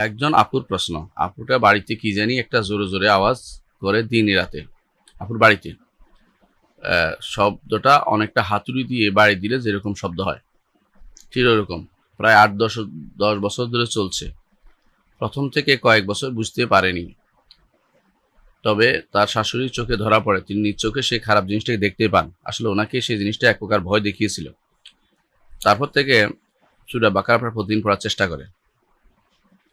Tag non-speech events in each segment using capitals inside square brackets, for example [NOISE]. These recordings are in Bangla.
একজন আপুর প্রশ্ন। আপুটা বাড়িতে কি জানি একটা জোরে জোরে আওয়াজ করে দিন রাতে। আপুর বাড়িতে। শব্দটা অনেকটা হাতুড়ি দিয়ে বাড়ি দিলে যেরকম শব্দ হয়, ঠিক ওরকম। প্রায় আট দশ দশ বছর ধরে চলছে। প্রথম থেকে কয়েক বছর বুঝতে পারেনি। তবে তার শাশুড়ির চোখে ধরা পড়ে। তিনি নিজ চোখে সেই খারাপ জিনিসটাকে দেখতে পান। আসলে ওনাকে সেই জিনিসটা এক প্রকার ভয় দেখিয়েছিল। তারপর থেকে সুরা বাকারা প্রতিদিন পড়ার চেষ্টা করে।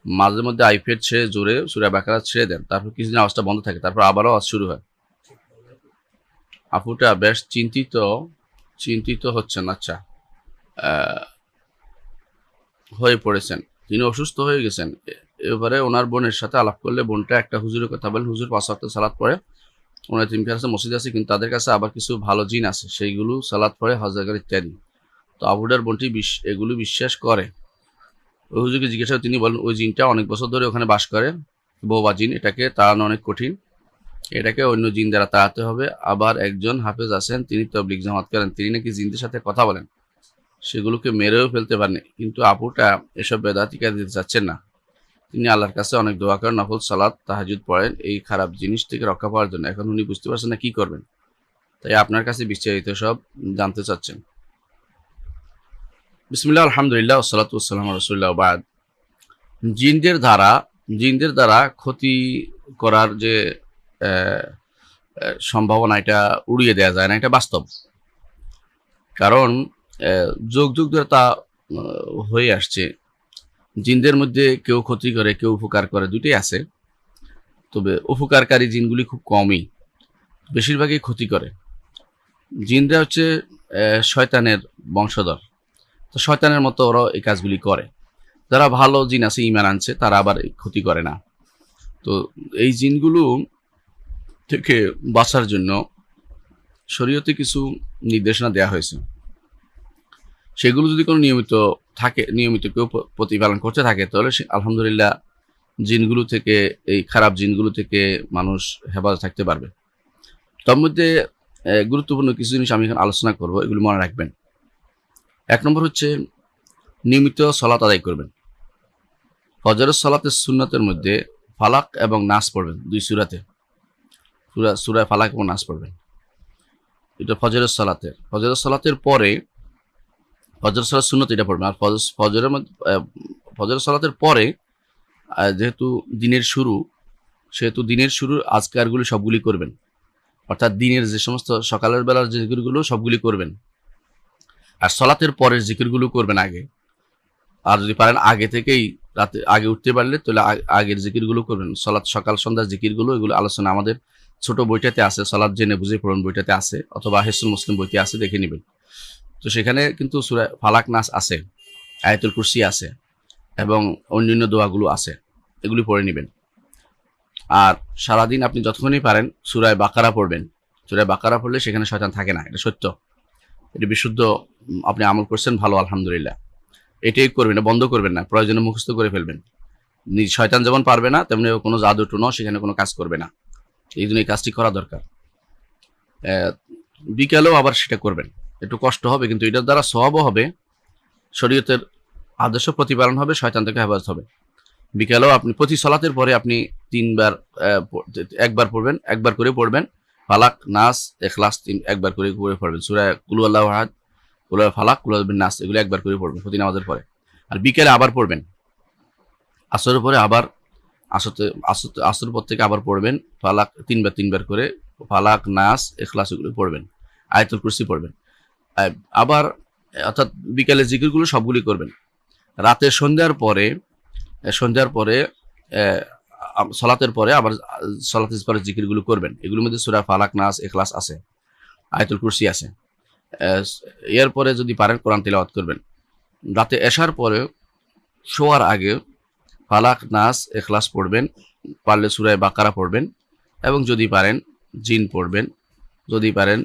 মাঝে মধ্যে আইফেড ছেড়ে জোরে সুরা বাকারা ছেড়ে দেন। তারপর কিছুদিন আওয়াজটা বন্ধ থাকে, তারপর আবারও আওয়াজ শুরু হয়। আপুটা বেশ চিন্তিত চিন্তিত হচ্ছেন আচ্ছা হয়ে পড়েছেন। তিনি অসুস্থ হয়ে গেছেন। এবারে ওনার বোনের সাথে আলাপ করলে বোনটা একটা হুজুরের কথা বলেন, হুজুর পাঁচ ওয়াক্ত সালাদ পড়ে। ওনার তিন কাছে মসজিদ আছে, কিন্তু তাদের কাছে আবার কিছু ভালো জিন আছে, সেইগুলো সালাদ পড়ে হজাগার ইত্যাদি। তো আবুডার বোনটি বিশ- এগুলো বিশ্বাস করে। ওই হুজুরকে জিজ্ঞাসা তিনি বলেন, ওই জিনটা অনেক বছর ধরে ওখানে বাস করে বৌবা জিন, এটাকে তাড়ানো অনেক কঠিন। এটাকে অন্য জিন দ্বারা তাড়াতে হবে। আবার একজন হাফেজ আছেন, তিনি তবলিক জামাত করেন, তিনি নাকি জিনদের সাথে কথা বলেন। সেগুলোকে মেরেও ফেলতে পারেন। কিন্তু আপুটা এসব বেদাতিকা দিতে চাচ্ছেন না। তিনি আল্লাহর কাছে অনেক দোয়া করেন, নফল সালাদ তাহাজুদ পড়েন, এই খারাপ জিনিস থেকে রক্ষা পাওয়ার জন্য। এখন উনি বুঝতে পারছেন না কি করবেন। তাই আপনার কাছে বিস্তারিত সব জানতে চাচ্ছেন। বিসমিল্লাহ, আলহামদুলিল্লাহ রসুল্লাহ বাদ। জিনদের দ্বারা জিনদের দ্বারা ক্ষতি করার যে সম্ভাবনা এটা উড়িয়ে দেওয়া যায় না, এটা বাস্তব। কারণ যুগ যুগ ধরে তা হয়ে আসছে। জিনদের মধ্যে কেউ ক্ষতি করে, কেউ উপকার করে দুটোই আছে। তবে উপকারকারী জিনগুলি খুব কমই, বেশিরভাগই ক্ষতি করে। জিনরা হচ্ছে শয়তানের বংশধর। তো শয়তানের মতো ওরা এই কাজগুলি করে। যারা ভালো জিন আছে ইমান আনছে, তারা আবার ক্ষতি করে না। তো এই জিনগুলো থেকে বাঁচার জন্য শরীয়তে কিছু নির্দেশনা দেওয়া হয়েছে। সেগুলো যদি কোনো নিয়মিত থাকে, নিয়মিত কেউ প্রতিপালন করতে থাকে, তাহলে আলহামদুলিল্লাহ জিনগুলো থেকে, এই খারাপ জিনগুলো থেকে মানুষ হেফাজত থাকতে পারবে। তার মধ্যে গুরুত্বপূর্ণ কিছু জিনিস আমি এখন আলোচনা করব, এগুলো মনে রাখবেন। এক নম্বর হচ্ছে নিয়মিত সলাত আদায় করবেন। ফজরের সলাতের সুন্নতের মধ্যে ফালাক এবং নাচ পড়বেন দুই সুরাতে। সুরা সুরায় ফালাক এবং নাচ পড়বেন। এটা ফজরের সলাতের। ফজরের সলাতের পরে ফজর সলাত সুন্নত এটা পড়বেন। আর ফজর ফজরের মধ্যে আহ, ফজরের সলাতের পরে যেহেতু দিনের শুরু সেহেতু দিনের শুরুর আজকারগুলি সবগুলি করবেন। অর্থাৎ দিনের যে সমস্ত সকালের বেলার যে জিকিরগুলো সবগুলি করবেন। আর সলাতের পরের জিকিরগুলো করবেন আগে। আর যদি পারেন আগে থেকেই রাতে, আগে উঠতে পারলে তাহলে আগের জিকিরগুলো করবেন। সলাৎ সকাল সন্ধ্যার জিকিরগুলো, এগুলো আলোচনা আমাদের ছোট বইটাতে আছে, সলাৎ জেনে বুঝে পড়ুন বইটাতে আছে, অথবা হেসুল মুসলিম বইতে আছে, দেখে নেবেন। তো সেখানে কিন্তু সুরা ফালাক নাস আছে, আয়াতুল কুরসি আছে, এবং অন্যান্য দোয়াগুলো আছে, এগুলি পড়ে নেবেন। আর সারাদিন আপনি যতক্ষণই পারেন সুরায় বাকারা পড়বেন। সুরায় বাকারা পড়লে সেখানে শয়তান থাকে না, এটা সত্য। এটা বিশুদ্ধ আপনি আমল করছেন, ভালো, আলহামদুলিল্লাহ। এটাই করবেন না বন্ধ করবেন না, প্রয়োজনে মুখস্থ করে ফেলবেন। নিজ শয়তান যেমন পারবে না, তেমনি কোনো জাদু টুনো সেখানে কোনো কাজ করবে না। এই জন্য এই কাজটি করা দরকার। বিকালেও আবার সেটা করবেন। একটু কষ্ট হবে, কিন্তু এটার দ্বারা সবও হবে, শরীয়তের আদর্শ প্রতিপালন হবে, শয়তান থেকে হেফাজত হবে। বিকালেও আপনি, প্রতি সলাতের পরে আপনি তিনবার একবার পড়বেন, একবার করে পড়বেন। ফালাক নাস, এখলাস তিন একবার করে করে পড়বেন। সুরা কুলু আল্লাহ আহাদ কুলু ফালাক কুলু নাস, এগুলো একবার করে পড়বেন প্রতি নামাজের পরে। আর বিকেলে আবার পড়বেন। আসরের পরে আবার আসতে আসতে আসর পর থেকে আবার পড়বেন। ফালাক তিনবার তিনবার করে ফালাক, নাস, এখলাস এগুলো পড়বেন। আয়তুল কুরসি পড়বেন। আবার, অর্থাৎ বিকেলে জিকিরগুলো সবগুলি করবেন। রাতে সন্ধ্যার পরে সন্ধ্যার পরে সলাতের পরে আবার সলাতের পরে জিকিরগুলো করবেন। এগুলোর মধ্যে সুরা ফালাক, নাস এখলাস আছে, আয়তুল কুরসি আছে। এরপরে যদি পারেন কোরআন তিলাওয়াত করবেন। রাতে এসার পরে শোয়ার আগে ফালাক, নাস এখলাস পড়বেন, পারলে সুরায় বাকারা পড়বেন, এবং যদি পারেন জিন পড়বেন, যদি পারেন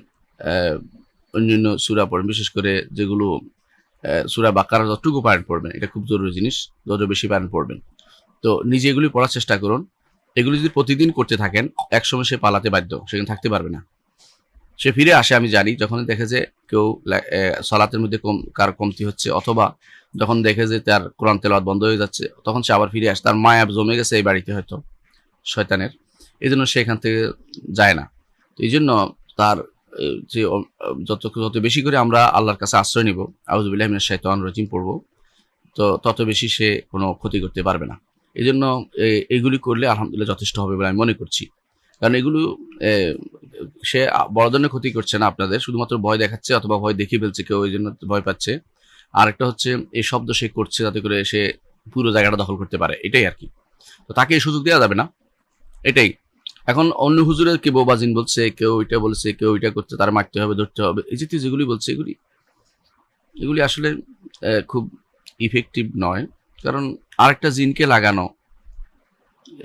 অন্যান্য সুরা পড়বেন, বিশেষ করে যেগুলো সুরা বাকারা যতটুকু পারেন পড়বেন, এটা খুব জরুরি জিনিস, যত বেশি পারেন পড়বেন। তো নিজে এগুলি পড়ার চেষ্টা করুন। এগুলি যদি প্রতিদিন করতে থাকেন, একসময় সে পালাতে বাধ্য সেখানে থাকতে পারবে না। সে ফিরে আসে, আমি জানি যখন দেখে যে কেউ সলাতের মধ্যে কম, কার কমতি হচ্ছে, অথবা যখন দেখে যে তার কোরআন তেলাওয়াত বন্ধ হয়ে যাচ্ছে, তখন সে আবার ফিরে আসে, তার মায়া জমে গেছে এই বাড়িতে হয়তো, শয়তানের। এই জন্য সে এখান থেকে যায় না। এই জন্য তার যে যত যত বেশি করে আমরা আল্লাহর কাছে আশ্রয় নিব আউজুবিল্লাহ মিনাশ শাইতান রাজিম পড়ব, তো তত বেশি সে কোনো ক্ষতি করতে পারবে না। এই জন্য এ- এইগুলি করলে আলহামদুলিল্লাহ যথেষ্ট হবে বলে আমি মনে করছি। কারণ এগুলো সে বড় ধরনের ক্ষতি করছে না আপনাদের, শুধুমাত্র ভয় দেখাচ্ছে অথবা ভয় দেখিয়ে ফেলছে, কেউ এই জন্য ভয় পাচ্ছে। আর একটা হচ্ছে, এই শব্দ সে করছে যাতে করে সে পুরো জায়গাটা দখল করতে পারে, এটাই আর কি। তো তাকে এই সুযোগ দেওয়া যাবে না, এটাই। এখন অন্য হুজুরের কে বোবাজিন বলছে, কেউ এটা বলছে, কেউ এটা করছে, তার মারতে হবে, ধরতে হবে, এই জাতীয় যেগুলি বলছে এগুলি এগুলি আসলে খুব ইফেক্টিভ নয়। কারণ আরেকটা জিনকে লাগানো।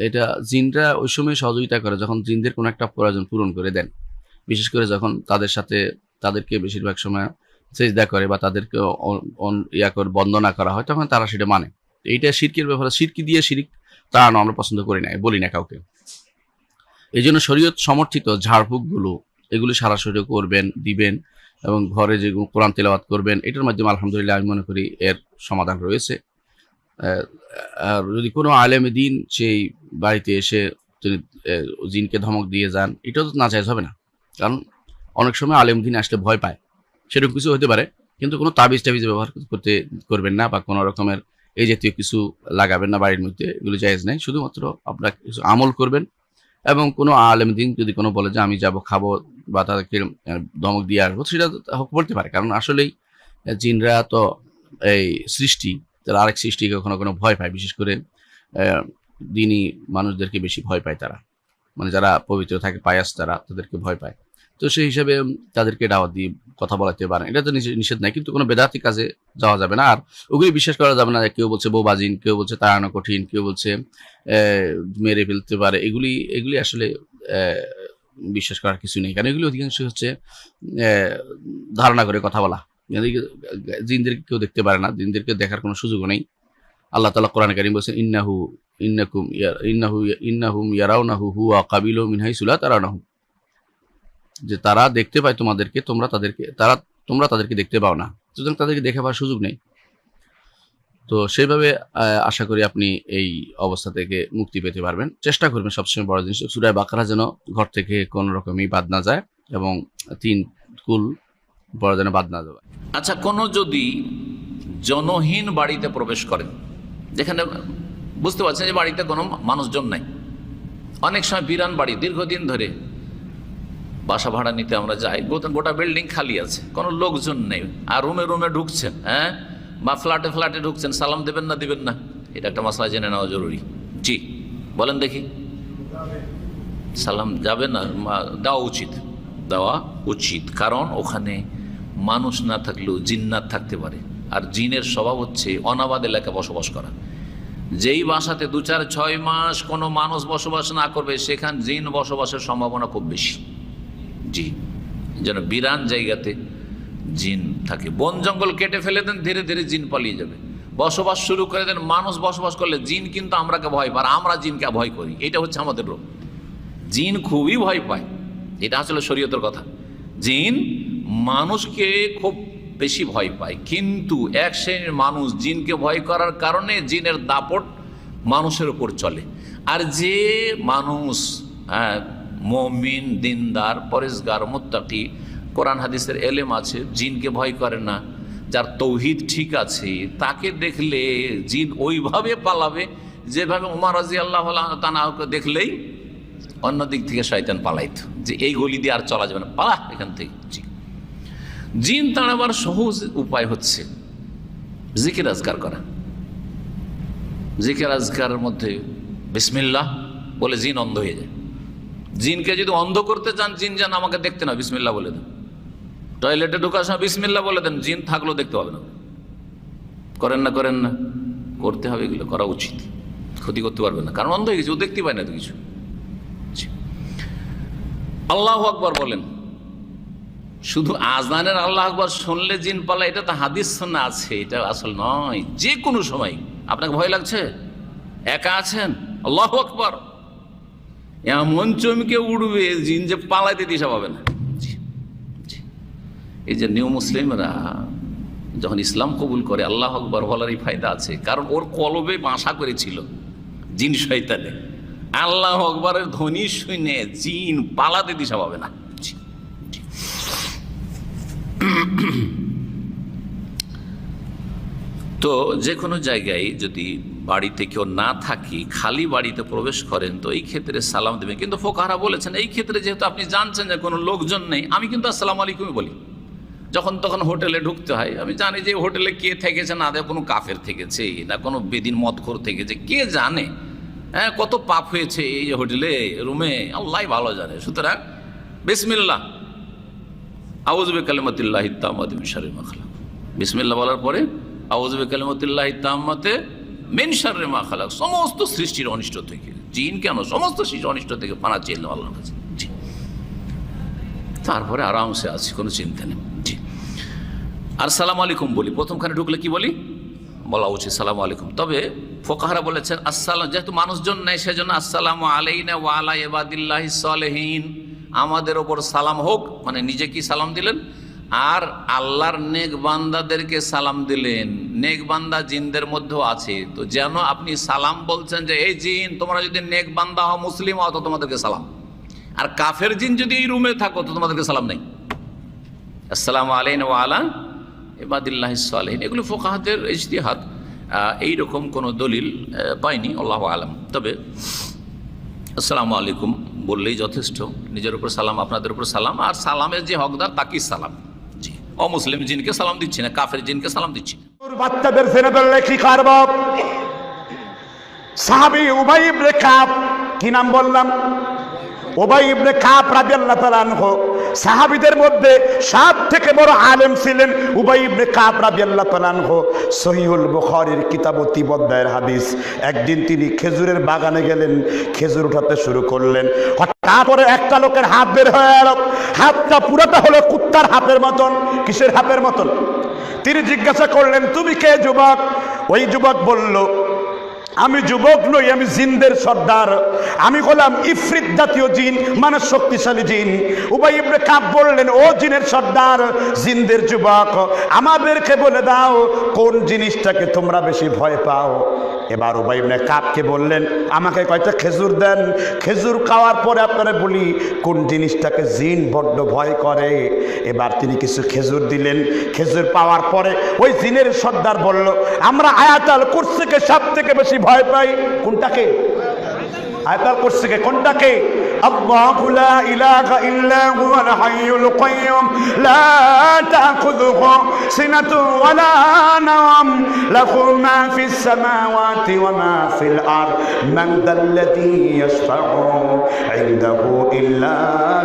এটা জিনরা ওই সময় সহযোগিতা করে যখন জিনদের কোনো একটা প্রয়োজন পূরণ করে দেন। বিশেষ করে যখন তাদের সাথে তাদেরকে বেশিরভাগ সময় চেষ্টা করে বা তাদেরকে ইয়া করে, বন্দনা করা হয়, তখন তারা সেটা মানে। এইটা শিরকের ব্যাপারে শিরকি দিয়ে শিরিক তাড়ানো আমরা পছন্দ করি না, বলি না কাউকে। এই জন্য শরীয়ত সমর্থিত ঝাড়ফুঁকগুলো, এগুলি সারা শরীরে করবেন, দিবেন এবং ঘরে যে কোরআন তেলাওয়াত করবেন, এটার মাধ্যমে আলহামদুলিল্লাহ আমি মনে করি এর সমাধান রয়েছে। আর যদি কোনো আলেমে দিন সেই বাড়িতে এসে তিনি জিনকে ধমক দিয়ে যান, এটাও তো না হবে না। কারণ অনেক সময় আলেম দিন আসলে ভয় পায়। সেরকম কিছু হতে পারে, কিন্তু কোনো তাবিজ টাবিজ ব্যবহার করতে করবেন না বা কোনো রকমের এই জাতীয় কিছু লাগাবেন না বাড়ির মধ্যে, এগুলো জায়েজ নেই। শুধুমাত্র আপনার কিছু আমল করবেন এবং কোনো আলেম দিন যদি কোনো বলে যে আমি যাব, খাব বা তাদেরকে ধমক দিয়ে আসব, সেটা বলতে পারে। কারণ আসলেই জিনরা তো এই সৃষ্টি তারা আরেক সৃষ্টিকে কখনো কোনো ভয় পায়, বিশেষ করে দিনই মানুষদেরকে বেশি ভয় পায় তারা। মানে যারা পবিত্র থাকে, পায়াস তারা তাদেরকে ভয় পায়। তো সেই হিসাবে তাদেরকে দাওয়াত দিয়ে কথা বলাতে পারে। এটা তো নিষে- নিষেধ নাই, কিন্তু কোনো বেদাতি কাজে যাওয়া যাবে না। আর ওগুলি বিশ্বাস করা যাবে না কেউ বলছে বৌবাজিন, কেউ বলছে তাড়ানো কঠিন, কেউ বলছে মেরে ফেলতে পারে। এগুলি এগুলি আসলে বিশ্বাস করার কিছু নেই। কারণ এগুলি অধিকাংশ হচ্ছে ধারণা করে কথা বলা। এদিকে জিনদেরকে কেউ দেখতে পারে না, জিনদেরকে দেখার কোনো সুযোগও নেই। আল্লাহ তালা কোরআন কারিম বলছেন, ইন্নাহু, ইন্নাকুম ইন্নাহু, ইন্নাহুম ইয়ারাউনাহু, হুয়া কাবিলু মিনহাই সুলা তারানাহু যে তারা দেখতে পায় তোমাদেরকে, তোমরা তাদেরকে, তারা, তোমরা তাদেরকে দেখতে পাও না। সুতরাং তাদেরকে দেখে পাওয়ার সুযোগ নেই। তো সেইভাবে আশা করি আপনি এই অবস্থা থেকে মুক্তি পেতে পারবেন। চেষ্টা করবেন সবসময় বড় জিনিস। সুরায় বাকারা যেন ঘর থেকে কোনো রকমই বাদ না যায় এবং তিন কুল বড় যেন বাদ না যায় আচ্ছা কোনো যদি জনহীন বাড়িতে প্রবেশ করেন, যেখানে বুঝতে পারছেন যে বাড়িতে কোনো মানুষজন নাই, অনেক সময় বিরান বাড়ি, দীর্ঘদিন ধরে বাসা ভাড়া নিতে আমরা যাই গোটা বিল্ডিং খালি আছে, কোনো লোকজন নেই, আর রুমে রুমে ঢুকছেন হ্যাঁ? বা ফ্ল্যাটে ফ্ল্যাটে ঢুকছেন, সালাম দেবেন না দিবেন না, এটা একটা মশলা জেনে নেওয়া জরুরি। জি, বলেন দেখি। সালাম যাবে না দেওয়া উচিত দেওয়া উচিত, কারণ ওখানে মানুষ না থাকলেও জিন্নাত থাকতে পারে। আর জিনের স্বভাব হচ্ছে অনাবাদ এলাকা বসবাস করা। যেই বাসাতে দু চার ছয় মাস কোনো মানুষ বসবাস না করবে, সেখান জিন বসবাসের সম্ভাবনা খুব বেশি। জি। যেন বিরান জায়গাতে জিন থাকে। বন জঙ্গল কেটে ফেলে দেন, ধীরে ধীরে জিন পালিয়ে যাবে। বসবাস শুরু করে দেন, মানুষ বসবাস করলে জিন কিন্তু আমরাকে ভয় পায় আমরা জিনকে ভয় করি। এটা হচ্ছে আমাদের রোগ। জিন খুবই ভয় পায়। এটা আসলে শরীয়তের কথা। জিন মানুষকে খুব বেশি ভয় পায়। কিন্তু এক শ্রেণির মানুষ জিনকে ভয় করার কারণে জিনের দাপট মানুষের উপর চলে। আর যে মানুষ হ্যাঁ, মমিন দিনদার পরেশগার মুত্তাকি কোরআন হাদিসের এলেম আছে জিনকে ভয় করে না যার তৌহিদ ঠিক আছে তাকে দেখলে জিন ওইভাবে পালাবে যেভাবে উমার রাজি আল্লাহ তানাকে দেখলেই অন্য দিক থেকে শয়তান পালাইত। যে এই গলি দিয়ে আর চলা যাবে না পালা এখান থেকে জিন তাড়াবার সহজ উপায় হচ্ছে জিকির আজকার করা। জিকির আজকারের মধ্যে বিসমিল্লাহ বলে জিন অন্ধ হয়ে যায়। জিনকে যদি অন্ধ করতে চান, জিন যেন আমাকে দেখতে না, বিসমিল্লাহ বলে দেন। টয়লেটে ঢোকার সময় বিসমিল্লাহ বলে দেন, জিন থাকলেও দেখতে পাবে না। করেন না করেন না, করতে হবে এগুলো, করা উচিত। ক্ষতি করতে পারবে না, কারণ অন্ধ হয়ে গেছে, ও দেখতে পায় না তো কিছু। আল্লাহ আকবর বলেন শুধু আজানের আল্লাহ আকবর শুনলে জিন পালা, এটা তো হাদিস শোনা আছে, এটা আসল নয়। যে কোনো সময়। আপনাকে ভয় লাগছে? একা আছেন? আল্লাহ আকবর। এমন চমকে উঠবে জিন যে পালাইতে দিশা পাবে না। এই যে নিউ মুসলিমরা, যখন ইসলাম কবুল করে, আল্লাহ আকবর বলারই ফায়দা আছে। কারণ ওর কলবে বাসা করেছিল, জিন শয়তানে। আল্লাহ আকবরের ধ্বনি শুনে জিন পালাতে দিশা পাবে না। [CLEARS THROAT] তো যে কোনো জায়গায় যদি বাড়িতে কেউ না থাকি, খালি বাড়িতে প্রবেশ করেন, তো এই ক্ষেত্রে সালাম দেবেন। কিন্তু ফোকাহারা বলেছেন, এই ক্ষেত্রে যেহেতু আপনি জানছেন যে কোনো লোকজন নেই, আমি কিন্তু আসসালাম আলাইকুমই বলি। যখন তখন হোটেলে ঢুকতে হয়, আমি জানি যে হোটেলে কে থেকেছে, না কোনো কাফের থেকেছে, না কোনো বেদিন মদখোর থেকেছে, কে জানে? হ্যাঁ কত পাপ হয়েছে এই হোটেলে, রুমে আল্লাহ ভালো জানে। সুতরাং বিসমিল্লাহ আউজবে কালিমতুল্লাহ ইত্তামাতে মিশারে মাখলা বিসমিল্লাহ বলার পরে আউজবে কালিমতুল্লাহ ইত্তামাতে মেনসারে মাখালা সমস্ত সৃষ্টির অনিষ্ট থেকে জিন কেন সমস্ত সৃষ্টির অনিষ্ট থেকে পানা চেয়ে আল্লাহর কাছে। তারপরে আরামসে আছি, কোনো চিন্তা নেই। জি। আর সালাম আলাইকুম বলি। প্রথমখানে ঢুকলে কি বলি? বলা উচিত সালাম আলাইকুম। তবে ফোকাহারা বলেছেন, আসসালাম, যেহেতু মানুষজন নেই, সেজন্য আসসালাম আলাইনা ওয়ালা এবাদিল্লাহ সালেহীন। আমাদের ওপর সালাম হোক মানে নিজে কি সালাম দিলেন? আর আল্লাহর নেক বান্দাদেরকে সালাম দিলেন। নেক বান্দা জিনদের মধ্যেও আছে। তো যেন আপনি সালাম বলছেন যে, এই জিন, তোমরা যদি নেক বান্দা হও, মুসলিম হও, তো তোমাদেরকে সালাম। আর কাফের জিন যদি এই রুমে থাকো, তো তোমাদেরকে সালাম নেই। আসসালামু আলাইন ওয়ালা এবাদিল্লাহ সালেহিন। এগুলো ফোকাহাতের ইজতিহাদ। এইরকম কোনো দলিল পাইনি, আল্লাহ আলম। তবে, আসসালামু আলাইকুম। বললেই যথেষ্ট। নিজের উপর সালাম, আপনাদের উপর সালাম, আর সালামের যে হকদার, তাকেই সালাম। জি। অমুসলিম জিনকে সালাম দিচ্ছি না, কাফের জিনকে সালাম দিচ্ছি কাব, কি নাম বললাম? উবাই ইবনে কাব রাদিয়াল্লাহু তাআলা আনহু সাহাবীদের মধ্যে সব থেকে বড় আলেম ছিলেন উবাই ইবনে কাব রাদিয়াল্লাহু তাআলা আনহু। সহিহুল বুখারীর কিতাব তিবদ্দায়ের হাদিস। একদিন তিনি খেজুরের বাগানে গেলেন, খেজুর উঠাতে শুরু করলেন। করে একটা লোকের হাত বের হয়ে গেল হাতটা পুরোটা হলো কুত্তার হাতের মতন, কিসের হাতের মতন? তিনি জিজ্ঞাসা করলেন, তুমি কে যুবক? ওই যুবক বলল আমি যুবক নই, আমি জিনদের সর্দার। আমি হলাম ইফরিত জাতীয় জিন মানে শক্তিশালী জিন। উবাই কাব বললেন, ও জিনের সর্দার, জিনদের যুবক, আমাদেরকে বলে দাও, কোন জিনিসটাকে তোমরা বেশি ভয় পাও? এবার উবাই কাবকে বললেন, আমাকে কয়টা খেজুর দেন? খেজুর খাওয়ার পরে আপনারা বলি, কোন জিনিসটাকে জিন বড্ড ভয় করে? এবার তিনি কিছু খেজুর দিলেন। খেজুর পাওয়ার পরে ওই জিনের সর্দার বলল, আমরা আয়াতাল কুরসিকে সব থেকে বেশি ভয় পাই কোনটাকে আয়াতাল কুরসিকে কোনটাকে الله لا إله إلا هو الحي القيوم لا تأخذه سنة ولا نوم له ما في السماوات وما في الأرض من ذا الذي يشفع عنده إلا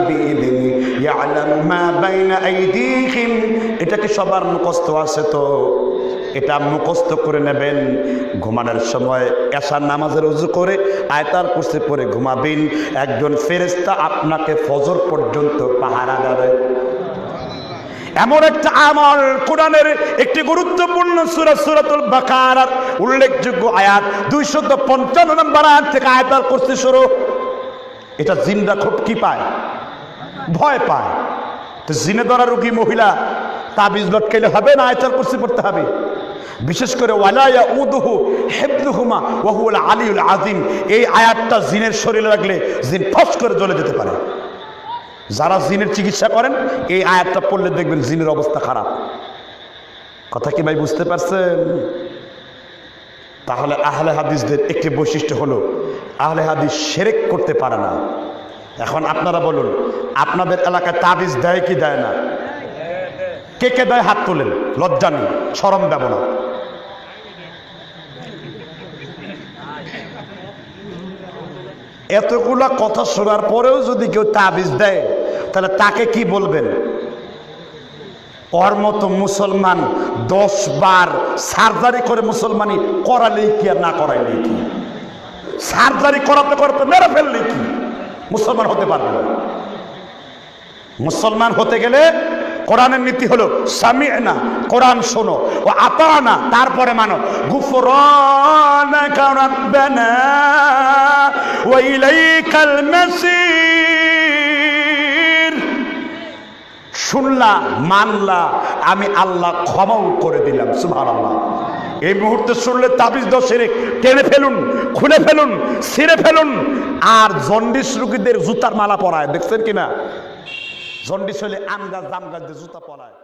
بإذنه يعلم ما بين أيديهم এটা কি সবার মুখস্থ আছে তো এটা মুখস্থ করে নেবেন। ঘুমানোর সময় এশার নামাজের উজু করে আয়তার কুর্সি পরে ঘুমাবেন। একজন ফেরেস্তা আপনাকে ফজর পর্যন্ত পাহারা দেবে। এমন একটা আমল কোরআনের একটি গুরুত্বপূর্ণ সুরা সুরাতুল বাকার উল্লেখযোগ্য আয়াত। দুইশত পঞ্চান্ন নম্বর আয়াত থেকে আয়তার কুর্সি শুরু। এটা জিনরা খুব কি পায়? ভয় পায়। তো জিনে ধরা রুগী মহিলা, তাবিজ লটকাইলে হবে না? আয়তার কুরসি পড়তে হবে। বিশেষ করে ওয়ালায়া উদুহু, হেবদুহুমা ওয়াহুল আলিউল আজিম এই আয়াতটা জিনের শরীরে লাগলে জিন ফস করে জ্বলে যেতে পারে। যারা জিনের চিকিৎসা করেন, এই আয়াতটা পড়লে দেখবেন জিনের অবস্থা খারাপ। কথা কি ভাই বুঝতে পারছেন? তাহলে আহলে হাদিসদের একটি বৈশিষ্ট্য হলো, আহলে হাদিস সেরেক করতে পারে না। এখন আপনারা বলুন, আপনাদের এলাকায় তাবিজ দেয় কি দেয় না? কে কে দয় হাত তোলেন? লজ্জা নেই সরম দেব না। এতগুলা কথা শোনার পরেও যদি কেউ তাবিজ দেয়, তাহলে তাকে কি বলবেন? ওর মতো মুসলমান দশ বার সার্জারি করে মুসলমানি করালেই কি আর না করাইলেই কি? সার্জারি করাতে করাতে মেরে ফেললে কি? মুসলমান হতে পারবে না। মুসলমান হতে গেলে কোরআনের নীতি হলো স্বামী না কোরআন শোনো। ও আপা না তারপরে মানো মাসির। শুনলা, মানলা, আমি আল্লাহ ক্ষমাও করে দিলাম সুভার আল্লাহ এই মুহূর্তে শুনলে তাবিজ দশের টেনে ফেলুন, খুলে ফেলুন, ছিঁড়ে ফেলুন। আর জন্ডিস রুগীদের জুতার মালা পরায়, দেখছেন কিনা? জন্ডিস হলে আম গাছ দাম গাছ দিয়ে জুতা পরায়